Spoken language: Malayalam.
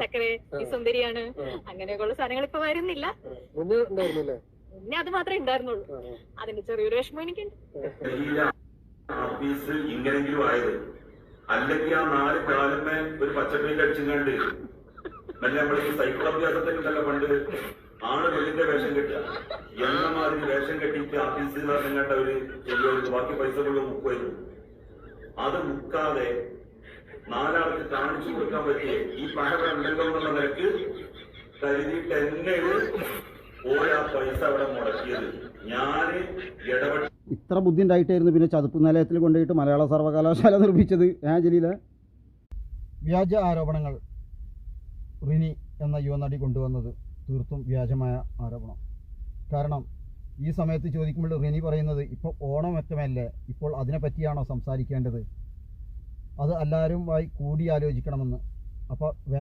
ചക്കരെ ഈ സുന്ദരിയാണ്. അങ്ങനെയൊക്കെയുള്ള സാധനങ്ങൾ ഇപ്പൊ വരുന്നില്ല. പിന്നെ അത് മാത്രമേ ഉണ്ടായിരുന്നുള്ളൂ. അതിന്റെ ചെറിയൊരു വിഷമം എനിക്കുണ്ട്. ആഫീസ് ഇങ്ങനെങ്കിലും ആയത്. അല്ലെങ്കിൽ ആ നാല് കാലമേ ഒരു പച്ചക്കറിയിൽ അടിച്ചുങ്ങാണ്ട്. മറ്റേ നമ്മൾ ഈ സൈക്കിൾ അഭ്യാസത്തിൽ ഉണ്ടല്ലോ പണ്ട്. ആണ് വെള്ളിന്റെ വേഷം കെട്ടുക. എന്ന മാതിരി വേഷം കെട്ടിയിട്ട് ആഫീസിൽ നിന്ന് പറഞ്ഞാട്ട് അവർ ബാക്കി പൈസ മുഴുവൻ മുക്കുമായിരുന്നു അത് മുക്കാതെ നാലാൾക്ക് കാണിച്ചു കൊടുക്കാൻ പറ്റിയ? ഈ പണം ഉണ്ടല്ലോ എന്നുള്ള നിലയ്ക്ക് കരുതിയിട്ട് തന്നെയാണ് ഓരോ പൈസ അവിടെ മുടക്കിയത്. ഞാൻ ഇടപെട്ട ഇത്ര ബുദ്ധി ഉണ്ടായിട്ടായിരുന്നു പിന്നെ ചതുപ്പ് നിലയത്തിൽ കൊണ്ടുപോയിട്ട് മലയാള സർവകലാശാല നിർമ്മിച്ചത്. ഏ ജലീല? വ്യാജ ആരോപണങ്ങൾ റിനി എന്ന യുവനടി കൊണ്ടുവന്നത് തീർത്തും വ്യാജമായ ആരോപണം. കാരണം ഈ സമയത്ത് ചോദിക്കുമ്പോൾ റിനി പറയുന്നത് ഇപ്പോൾ ഓണം ഓണമറ്റമല്ലേ ഇപ്പോൾ അതിനെപ്പറ്റിയാണോ സംസാരിക്കേണ്ടത്? അത് എല്ലാവരുമായി കൂടി ആലോചിക്കണമെന്ന് അപ്പോൾ